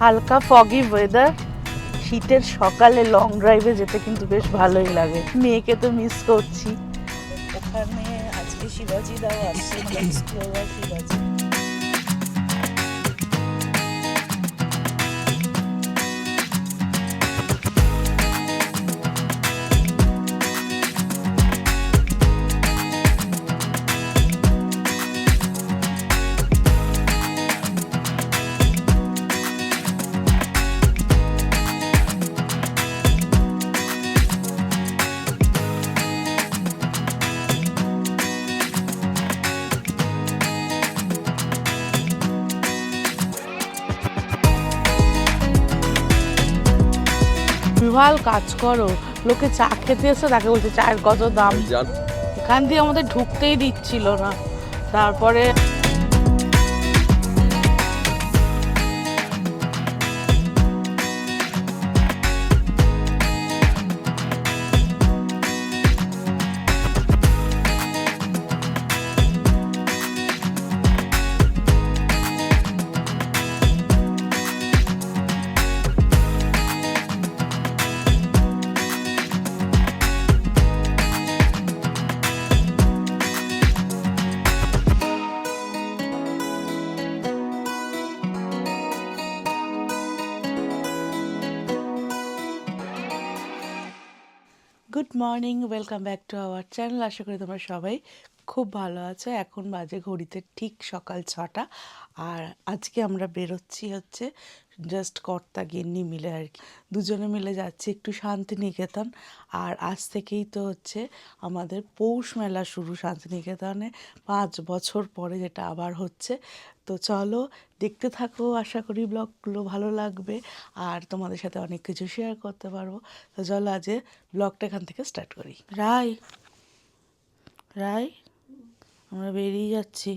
হালকা foggy weather শীতের সকালে লং ড্রাইভে যেতে কিন্তু বেশ ভালোই লাগে। মেয়েকে তো মিস করছি। ওখানে আজকে শিবাজি দাও আসছে মানে শিবাজি। বিভাল কাজ করো। লোকে চা খেতে এসে তাকে বলছে চায়ের কত দাম? এখান দিয়ে আমাদের ঢুকতেই দিচ্ছিল না। তারপরে good morning welcome back to our channel আশা করি তোমরা সবাই খুব ভালো আছো। এখন বাজে ঘড়িতে ঠিক সকাল ছটা। আর আজকে আমরা বেরোচ্ছি হচ্ছে জাস্ট কর্তা, গিন্নি মিলে আর কি। দুজনে মিলে যাচ্ছি একটু শান্তিনিকেতন। আর আজ থেকেই তো হচ্ছে আমাদের পৌষ মেলা শুরু শান্তিনিকেতনে। পাঁচ বছর পরে যেটা আবার হচ্ছে। তো চলো দেখতে থাকো আশা করি ব্লগগুলো ভালো লাগবে আর তোমাদের সাথে অনেক কিছু শেয়ার করতে পারব। তো চলো আজ ব্লগটা এখান থেকে স্টার্ট করি। রাই রাই আমরা বেরিয়ে যাচ্ছি।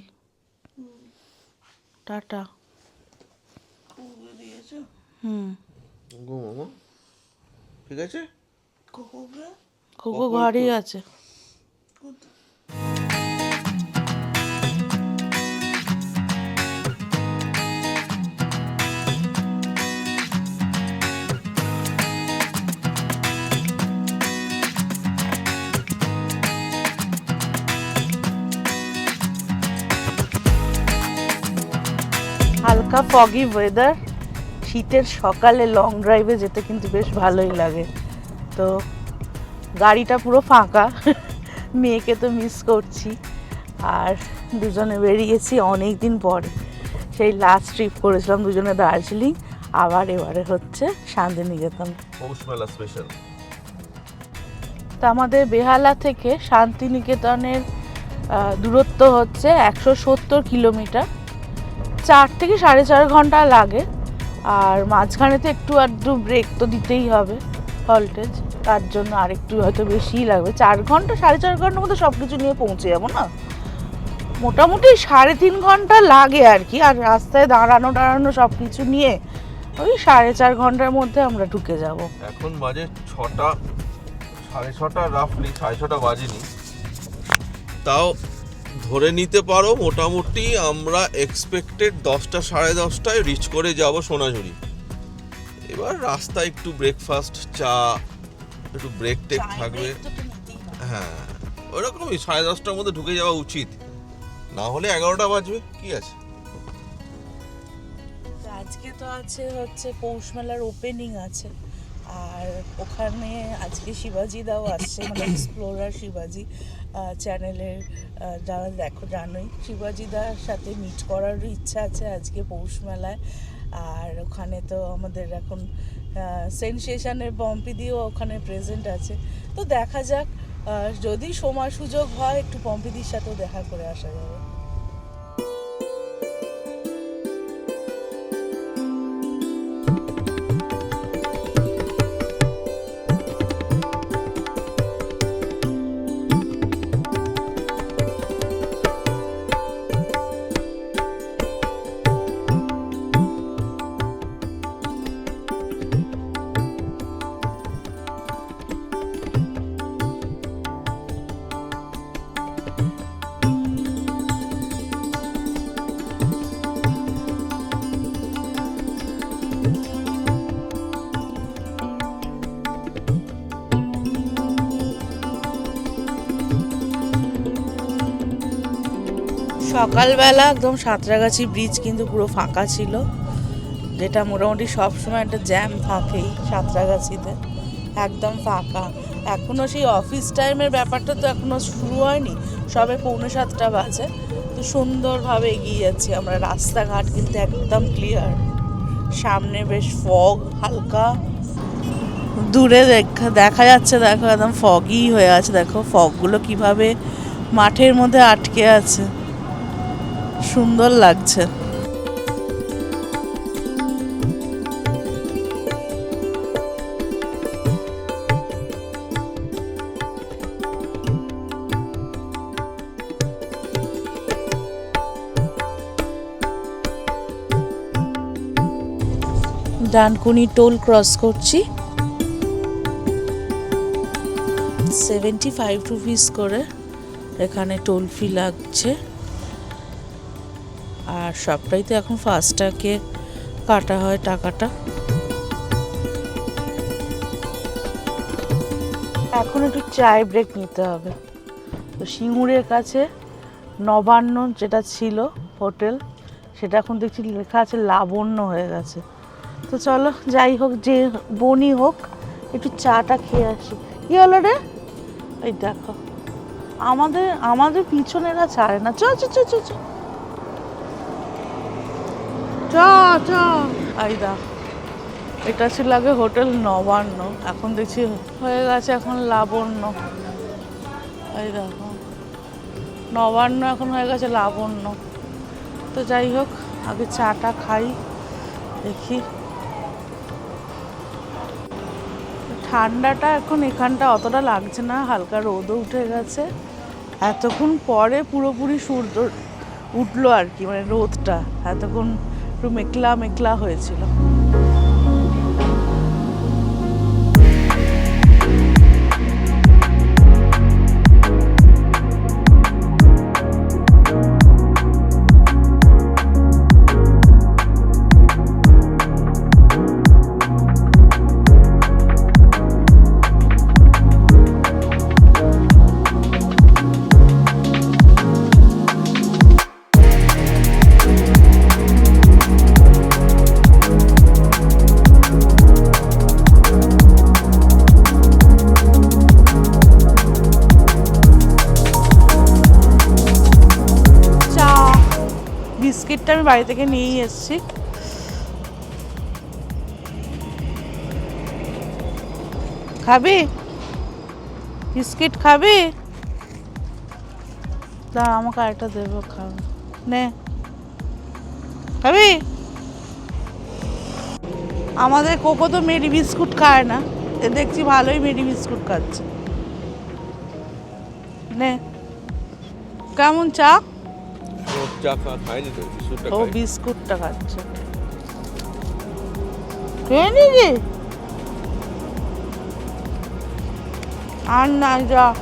টাটা। হুম। গো ঠিক আছে? খোকো ঘরেই আছে। হালকা ফগি ওয়েদার শীতের সকালে লং ড্রাইভে যেতে কিন্তু বেশ ভালোই লাগে। তো গাড়িটা পুরো ফাঁকা মেয়েকে তো মিস করছি। আর দুজনে বেরিয়েছি অনেক দিন পরে। সেই লাস্ট ট্রিপ করেছিলাম দুজনে দার্জিলিং আবার এবারে হচ্ছে শান্তিনিকেতন। স্পেশাল তো আমাদের বেহালা থেকে শান্তিনিকেতনের দূরত্ব হচ্ছে একশো সত্তর কিলোমিটার। চার থেকে সাড়ে চার ঘণ্টা লাগে। আর মাঝখানে তো একটু আধটু ব্রেক তো দিতেই হবে ভল্টেজ তার জন্য আরেকটু হয়তো বেশিই লাগবে। চার ঘণ্টা, সাড়ে চার ঘণ্টার মধ্যে সব কিছু নিয়ে পৌঁছে যাব না? মোটামুটি সাড়ে তিন ঘণ্টা লাগে আর কি, আর রাস্তায় দাঁড়ানো দাঁড়ানো সব কিছু নিয়ে ওই সাড়ে চার ঘণ্টার মধ্যে আমরা ঢুকে যাব। এখন বাজে ছটা, সাড়ে ছটা রাফলি সাড়ে ছটা বাজেনি। তাও ধরে নিতে পারো মোটামুটি আমরা এক্সপেক্টেড দশটা সাড়ে দশটায় রিচ করে যাব সোনাঝুরি। এবার রাস্তা একটু ব্রেকফাস্ট চা একটু ব্রেক টেক থাকবে। হ্যাঁ ওরকমই সাড়ে দশটার মধ্যে ঢুকে যাওয়া উচিত। না হলে এগারোটা বাজবে কি আছে? আজকে তো আছে হচ্ছে পৌষ মেলার ওপেনিং আছে। আর ওখানে আজকে শিবাজি দাও আসছে মানে এক্সপ্লোরার শিবাজি। চ্যানেলের যারা দেখো জানোই শিবাজি দার সাথে মিট করার ইচ্ছা আছে আজকে পৌষ মেলায়। আর ওখানে তো আমাদের এখন সেনসেশনের পম্পিদিও ওখানে প্রেজেন্ট আছে। তো দেখা যাক যদি সময় সুযোগ হয়, একটু পম্পিদির সাথেও দেখা করে আসা যাবে। সকালবেলা একদম সাঁতরাগাছি ব্রিজ কিন্তু পুরো ফাঁকা ছিল। যেটা মোটামুটি সব সময় একটা জ্যাম থাকেই সাঁতরাগাছিতে। একদম ফাঁকা। এখনও সেই অফিস টাইমের ব্যাপারটা তো এখনও শুরু হয়নি। সবে পৌনে সাতটা বাজে। তো সুন্দরভাবে এগিয়ে যাচ্ছি আমরা। রাস্তাঘাট কিন্তু একদম ক্লিয়ার সামনে বেশ ফগ হালকা। দূরে দেখা দেখা যাচ্ছে, দেখো একদম ফগই হয়ে আছে। দেখো ফগগুলো কীভাবে মাঠের মধ্যে আটকে আছে। সুন্দর লাগছে। ডানকুনি টোল ক্রস করছি। সেভেন্টি ফাইভ রুপিস করে এখানে টোল ফি লাগছে। আর সবটাই তো এখন ফাস্ট্যাগে কাটা হয় টাকাটা। এখন একটু চায় ব্রেক নিতে হবে। তো সিঙ্গুরের কাছে নবান্ন যেটা ছিল হোটেল, সেটা এখন দেখছি লেখা আছে লাবণ্য হয়ে গেছে। তো চলো, যাই হোক, যে বনি হোক, একটু চাটা খেয়ে আসি। কি হলো রে? এই দেখো, আমাদের আমাদের পিছনেরা ছাড়ে না। চ চ চ চ। চ চ। এই এটা ছিল আগে হোটেল নবান্ন, এখন দেখছি হয়ে গেছে এখন লাবণ্য। এই দেখো নবান্ন এখন হয়ে গেছে লাবণ্য। তো যাই হোক, আগে চাটা খাই, দেখি। ঠান্ডাটা এখন এখানটা অতটা লাগছে না, হালকা রোদও উঠে গেছে। এতক্ষণ পরে পুরোপুরি সূর্য উঠল আর কি মানে রোদটা। এতক্ষণ একটু মেঘলা মেঘলা হয়েছিল। বিস্কিটটা আমি বাড়ি থেকে নিয়েই এসেছি। খাবি? বিস্কিট খাবি? দাঁড়া, আমাকে আরেকটা দেবো, খাব। নে। খাবি? আমাদের কোকো তো মেরি বিস্কুট খায় না। এ দেখছি ভালোই মেরি বিস্কুট খাচ্ছে। নে। কেমন চা? চা খা- খায়নি তো বিস্কুটটা ও বিস্কুটটা খাচ্ছে। খেয়ে আর না যা।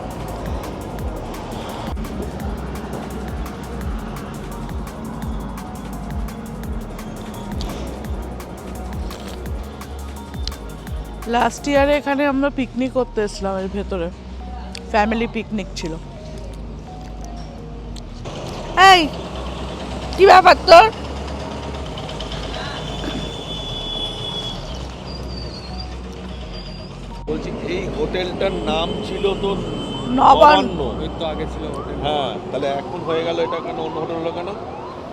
লাস্ট ইয়ারে এখানে আমরা পিকনিক করতে এসেছিলাম এর ভেতরে। ফ্যামিলি পিকনিক ছিল। এই কি ব্যাপার তোর? বলছি এই হোটেলটার নাম ছিল তো নবান্ন। তো আগে ছিল হোটেল। হ্যাঁ তাহলে এখন হয়ে গেল এটা কেন? অন্য হোটেল হলো কেন?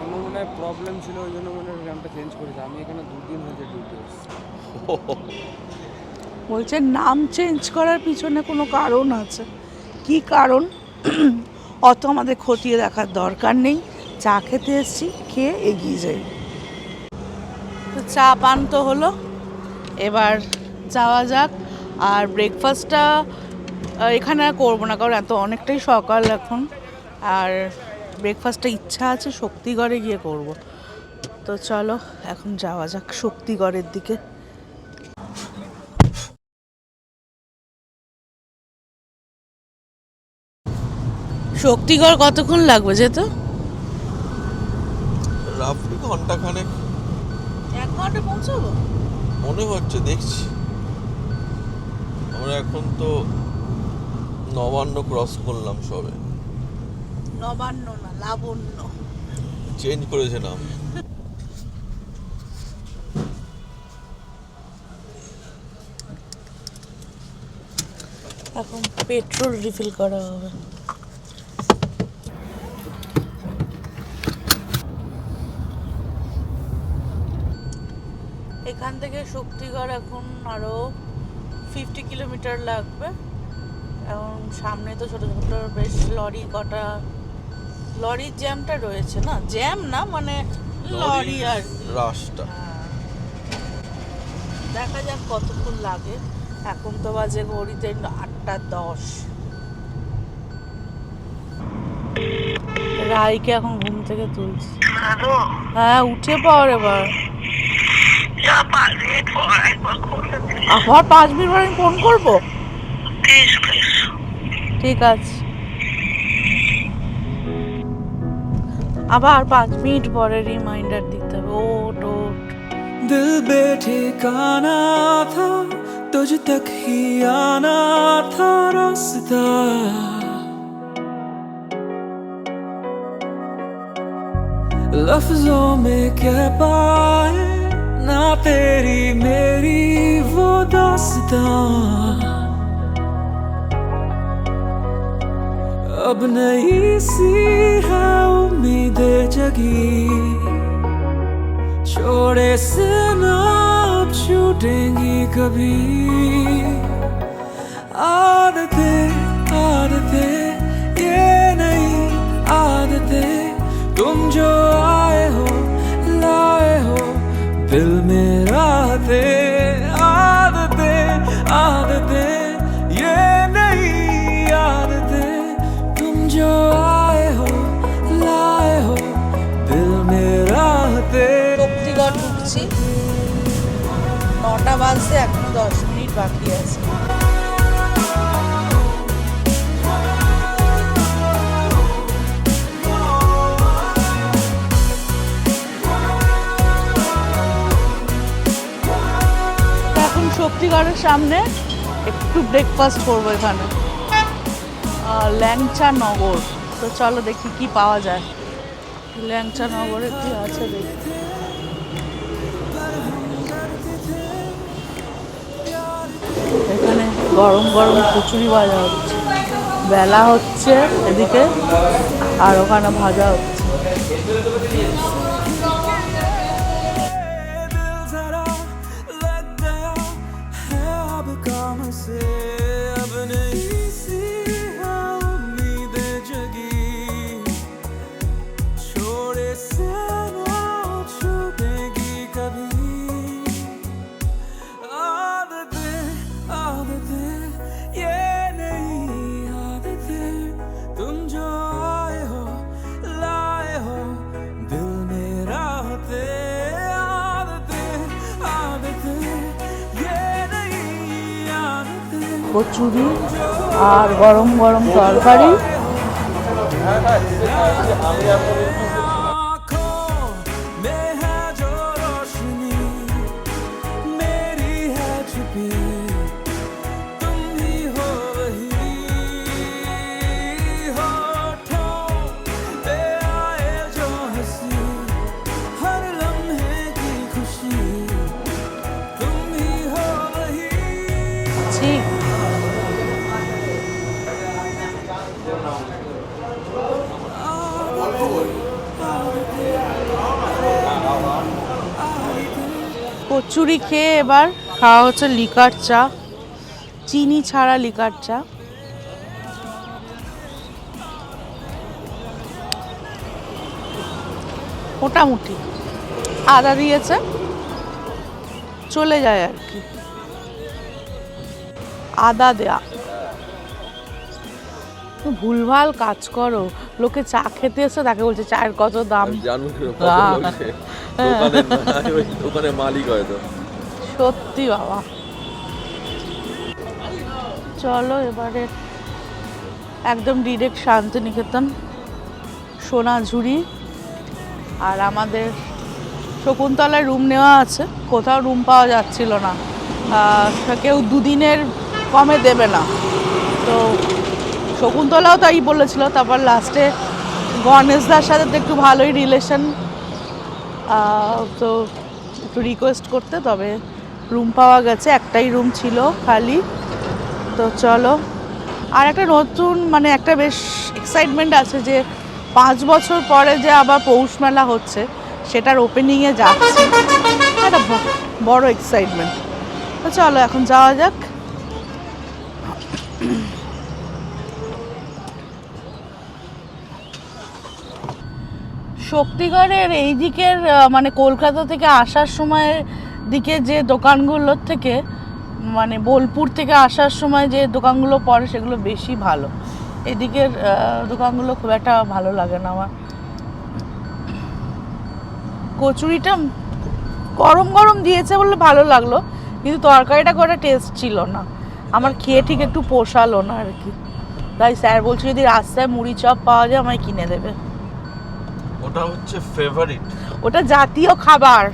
অন্য মনে হয় প্রবলেম ছিল ওই জন্য মনে নামটা চেঞ্জ করেছে। আমি এখানে দুদিন হয়েছে ডিউটি বলছে নাম চেঞ্জ করার পিছনে কোনো কারণ আছে। কি কারণ? অত আমাদের খতিয়ে দেখার দরকার নেই। চা খেতে এসেছি, খেয়ে এগিয়ে যাই। তো চা পান তো হলো। এবার যাওয়া যাক। আর ব্রেকফাস্টটা এখানে আর করব না, কারণ এত অনেকটাই সকাল এখন। আর ব্রেকফাস্টটা ইচ্ছা আছে, শক্তিগড়ে গিয়ে করব। তো চলো, এখন যাওয়া যাক শক্তিগড়ের দিকে। শক্তিগড় কতক্ষণ লাগবে যেতে? রাফলি ঘণ্টা খানেক এক ঘণ্টা পৌঁছাবো? মনে হচ্ছে দেখছি। আমরা এখন তো নবান্ন ক্রস করলাম সবে। নবান্ন না লাবণ্য। চেঞ্জ করেছে নাম। এখন পেট্রোল রিফিল করা হবে। এখান থেকে শক্তিগড় এখন আরও ফিফটি কিলোমিটার লাগবে। এখন সামনে তো ছোটো ছোটো বেশ লরি কটা লরির জ্যামটা রয়েছে না? জ্যাম না মানে লরি আর রাস্তা। হ্যাঁ। দেখা যাক কতক্ষণ লাগে। এখন তো বাজে ঘড়িতে আটটা দশ। রাইকে এখন ঘুম থেকে তুলছি। হ্যাঁ উঠে পড় এবার যা পাঁচ মিনিট পর একবার করলে আবার পাঁচ মিনিট পর আমি ফোন করবো প্লিজ প্লিজ ঠিক আছে আবার পাঁচ মিনিট পরে রিমাইন্ডার দিতে হবে ওট ওট दिल बेठिकाना था तुझ तक ही आना था रास्ता लफ्जों में कह पाए ना तेरी मेरी वो दास्तां। अब नई सी है उम्मीदें जगी। छोड़े से ना छूटेंगी कभी। आदतें आदतें, ये नहीं বাকি আছে এখন শক্তিগড়ের সামনে একটু ব্রেকফাস্ট করব এখানে। ল্যাংচা নগর। তো চলো দেখি কি পাওয়া যায়। ল্যাংচা নগরে কি আছে দেখি। এখানে গরম গরম কচুরি ভাজা হচ্ছে। বেলা হচ্ছে এদিকে আর ওখানে ভাজা হচ্ছে। কচুরি আর গরম গরম তরকারি। কচুরি খেয়ে এবার খাওয়া হচ্ছে লিকার চা। চিনি ছাড়া লিকার চা। মোটামুটি আদা দিয়েছে। চলে যায় আর কি। আদা দেয়া। ভুলভাল কাজ করো। লোকে চা খেতে এসে তাকে বলছে চায়ের কত দাম? জানুন দোকানের মালিক হয়তো। সত্যি বাবা। চলো এবারে একদম ডিরেক্ট শান্তিনিকেতন, সোনাঝুরি, আর আমাদের শকুন্তলায় রুম নেওয়া আছে। কোথাও রুম পাওয়া যাচ্ছিল না। কেউ দুদিনের কমে দেবে না। তো শকুন্তলাও তাই বলেছিল। তারপর লাস্টে গণেশদার সাথে তো একটু ভালোই রিলেশন তো একটু রিকোয়েস্ট করতে, তবে রুম পাওয়া গেছে, একটাই রুম ছিল খালি। তো চলো। আর একটা নতুন মানে একটা বেশ এক্সাইটমেন্ট আছে যে পাঁচ বছর পরে যে আবার পৌষ মেলা হচ্ছে, সেটার ওপেনিংয়ে যাচ্ছে। একটা বড় এক্সাইটমেন্ট তো চলো, এখন যাওয়া যাক। শক্তিগড়ের এই দিকের মানে কলকাতা থেকে আসার সময় দিকে যে দোকানগুলোর থেকে মানে বোলপুর থেকে আসার সময় যে দোকানগুলো পড়ে সেগুলো বেশি ভালো। এদিকের দোকানগুলো খুব একটা ভালো লাগে না আমার। কচুরিটা গরম গরম দিয়েছে বলে ভালো লাগল কিন্তু তরকারিটা করে টেস্ট ছিল না। আমার খেয়ে ঠিক একটু পোষালো না আর কি। তাই স্যার বলছে যদি রাস্তায় মুড়ি চপ পাওয়া যায় আমায় কিনে দেবে। ওটা হচ্ছে ফেভারিট ওটা জাতীয় খাবার।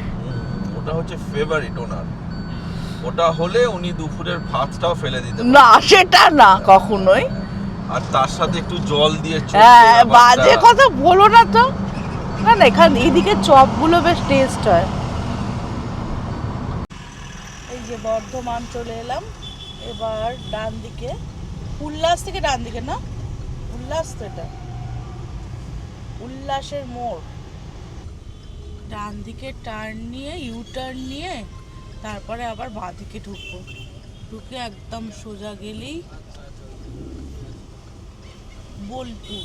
ওটা হচ্ছে ফেভারিট ওনার ওটা হলে উনি দুপুরের ভাতটাও ফেলে দিতে না সেটা না কখনোই। আর তার সাথে একটু জল দিয়ে হ্যাঁ বাজে কথা বলো না তো। না না এখান এইদিকে চপগুলো বেশ টেস্ট হয়। এই যে বর্ধমান চলে এলাম। এবার ডান দিকে। উল্লাস থেকে ডান দিকে না? উল্লাস তো এটা। উল্লাসের মোড়। ডান দিকে টার্ন নিয়ে ইউ টার্ন নিয়ে, তারপরে আবার বাঁ দিকে ঢুকবো। ঢুকে একদম সোজা গেলেই বোলপুর।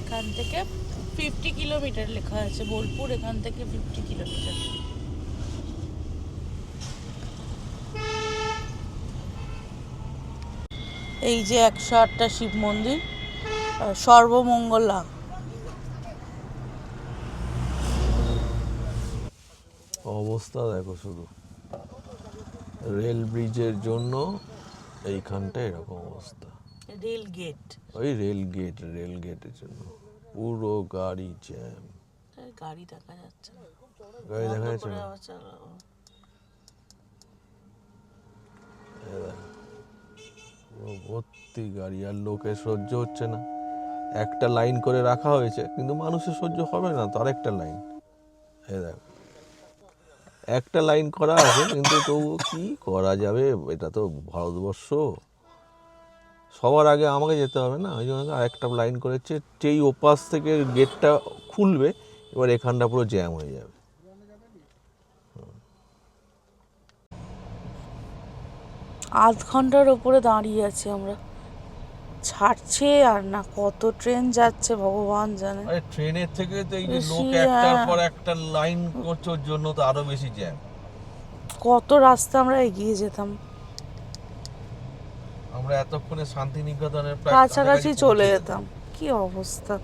এখান থেকে ফিফটি কিলোমিটার লেখা আছে, বোলপুর এখান থেকে ফিফটি কিলোমিটার এই যে একশো আটটা শিব মন্দির সর্বমঙ্গলা। অবস্থা দেখো শুধু। রেল ব্রিজের জন্য এইখানটা এরকম অবস্থা। Rail gate. ওই রেল গেট রেল গেটের জন্য। পুরো গাড়ি জ্যাম। গাড়ি দেখা যাচ্ছে। গাড়ি দেখা যাচ্ছে করে না আবার চালাবো। এই দেখো। পুরো ভর্তি গাড়ি আর লোকের সহ্য হচ্ছে না। একটা লাইন করে রাখা হয়েছে, কিন্তু মানুষের সহ্য হবে না তো আরেকটা লাইন। এই দেখো, একটা লাইন করা আছে, কিন্তু তবু কি করা যাবে? এটা তো ভারতবর্ষ। সবার আগে আমাকে যেতে হবে না, ওই জন্য আরেকটা লাইন করেছে, যেই ওপাশ থেকে গেটটা খুলবে, এবার এখানটা পুরো জ্যাম হয়ে যাবে। আধ ঘণ্টার ওপরে দাঁড়িয়ে আছি আমরা ছাড়ছে আর না কত ট্রেন যাচ্ছে ভগবান জানে আরে ট্রেনের থেকে তো এই যে লোক একটার। পর একটা লাইন করছে ওর জন্য তো আরও বেশি জ্যাম কত রাস্তা আমরা এগিয়ে যেতাম আমরা এতক্ষণে শান্তিনিকেতনের কাছাকাছি চলে। যেতাম কি অবস্থা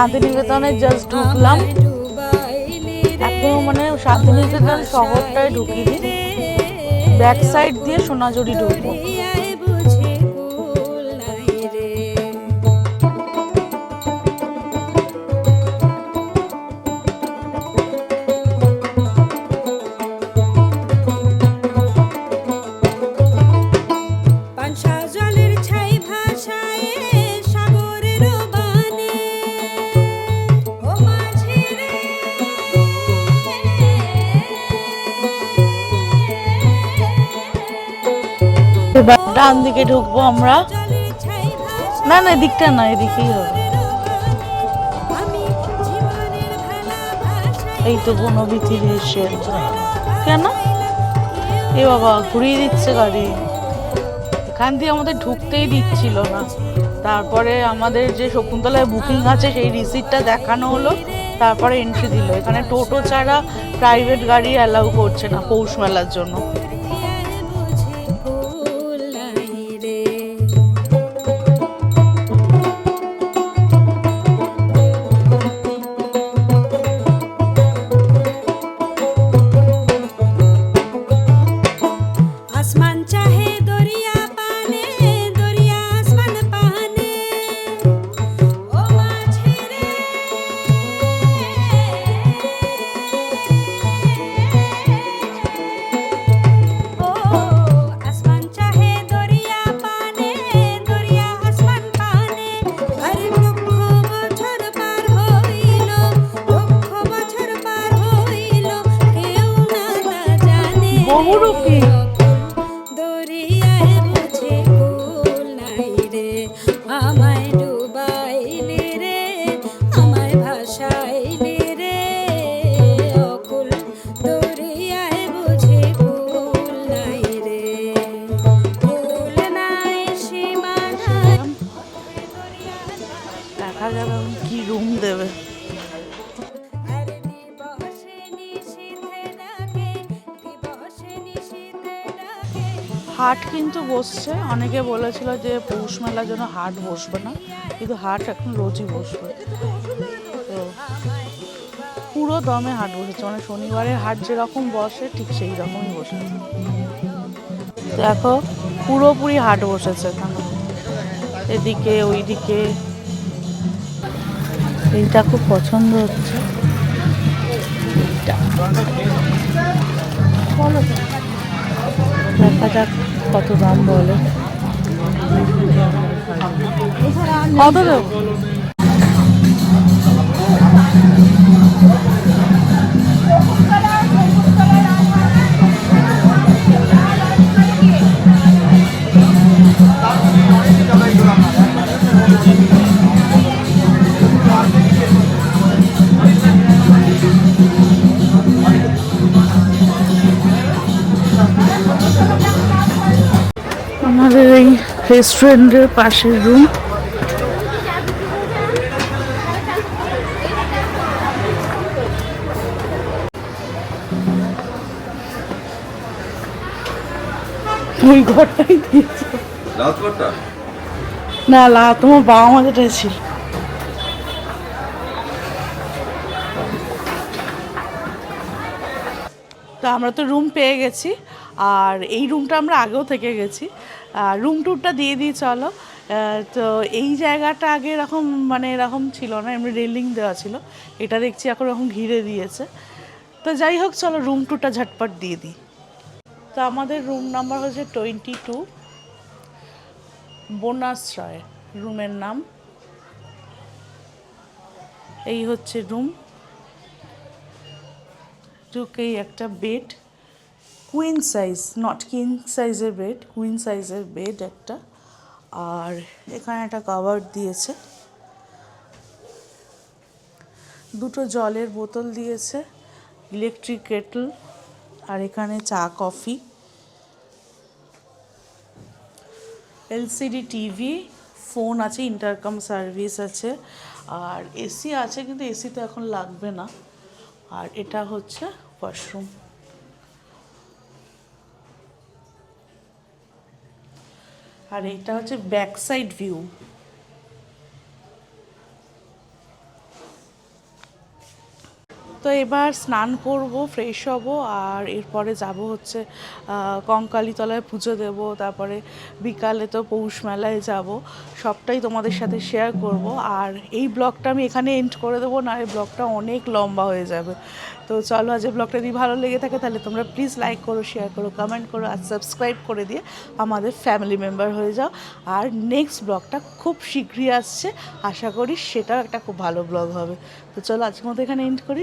শান্তিনিকেতনে জাস্ট ঢুকলাম। এখন মানে শান্তিনিকেতন শহরটায় ঢুকিনি। ব্যাক সাইড দিয়ে সোনাঝুরি ঢুকবো। ডান দিকে ঢুকবো আমরা। না না, এদিকটা না, এদিকেই হবে। এই তো বনবিথি এসে কেন? এ বাবা, ঘুরিয়ে দিচ্ছে গাড়ি। এখান দিয়ে আমাদের ঢুকতেই দিচ্ছিল না। তারপরে আমাদের যে শকুন্তলায় বুকিং আছে, সেই রিসিপ্টটা দেখানো হলো। তারপরে এন্ট্রি দিল। এখানে টোটো ছাড়া প্রাইভেট গাড়ি অ্যালাউ করছে না পৌষ মেলার জন্য। পৌষ মেলার জন্য হাট বসবে না, কিন্তু হাট এখন রোজই বসবে। তো পুরো দমে হাট বসেছে মানে শনিবারের হাট যেরকম বসে, ঠিক সেই রকমই বসেছে দেখো, পুরোপুরি হাট বসেছে এখানে। এদিকে, ওইদিকে। এইটা খুব পছন্দ হচ্ছে। দেখা যাক কত দাম বলে। কত দেবো আমাদের রেস্টুরেন্টের পাশের রুম ওই ঘরটাই দিয়েছে। না লা তোমার বাবা মা যেটা ছিল। তো আমরা তো রুম পেয়ে গেছি আর এই রুমটা আমরা আগেও থেকে গেছি। রুম ট্যুরটা দিয়ে দিই, চলো। তো এই জায়গাটা আগে এরকম মানে এরকম ছিল না, এমনি রেলিং দেওয়া ছিল। এটা দেখছি এখন এরকম ঘিরে দিয়েছে। তো যাই হোক, চলো রুম ট্যুরটা ঝটপট দিয়ে দিই। তো আমাদের রুম নাম্বার হচ্ছে টোয়েন্টি টু বনাশ্রয় রুমের নাম। এই হচ্ছে রুম ঢুকেই একটা bed queen size not king সাইজের বেড কুইন সাইজের বেড একটা। আর এখানে একটা কভার দিয়েছে। দুটো জলের বোতল দিয়েছে ইলেকট্রিক কেটল আর এখানে চা কফি এলসিডি টিভি ফোন আছে ইন্টারকম সার্ভিস আছে। আর এসি আছে, কিন্তু এসি তো এখন লাগবে না। আর এটা হচ্ছে ওয়াশরুম আর এটা হচ্ছে ব্যাক সাইড ভিউ এবার স্নান করব ফ্রেশ হব আর এরপরে যাব হচ্ছে কঙ্কালীতলায় পুজো দেব, তারপরে বিকালে তো পৌষ মেলায় যাব, সবটাই তোমাদের সাথে শেয়ার করব। আর এই ব্লগটা আমি এখানে এন্ড করে দেবো, না এই ব্লগটা অনেক লম্বা হয়ে যাবে। তো চলো, আজ ব্লগটা যদি ভালো লেগে থাকে, তাহলে তোমরা প্লিজ লাইক করো শেয়ার করো কমেন্ট করো আর সাবস্ক্রাইব করে দিয়ে আমাদের ফ্যামিলি মেম্বার হয়ে যাও। আর নেক্সট ব্লগটা খুব শীঘ্রই আসছে, আশা করি সেটাও একটা খুব ভালো ব্লগ হবে। তো চলো, আজকের মতো এখানে এন্ড করি।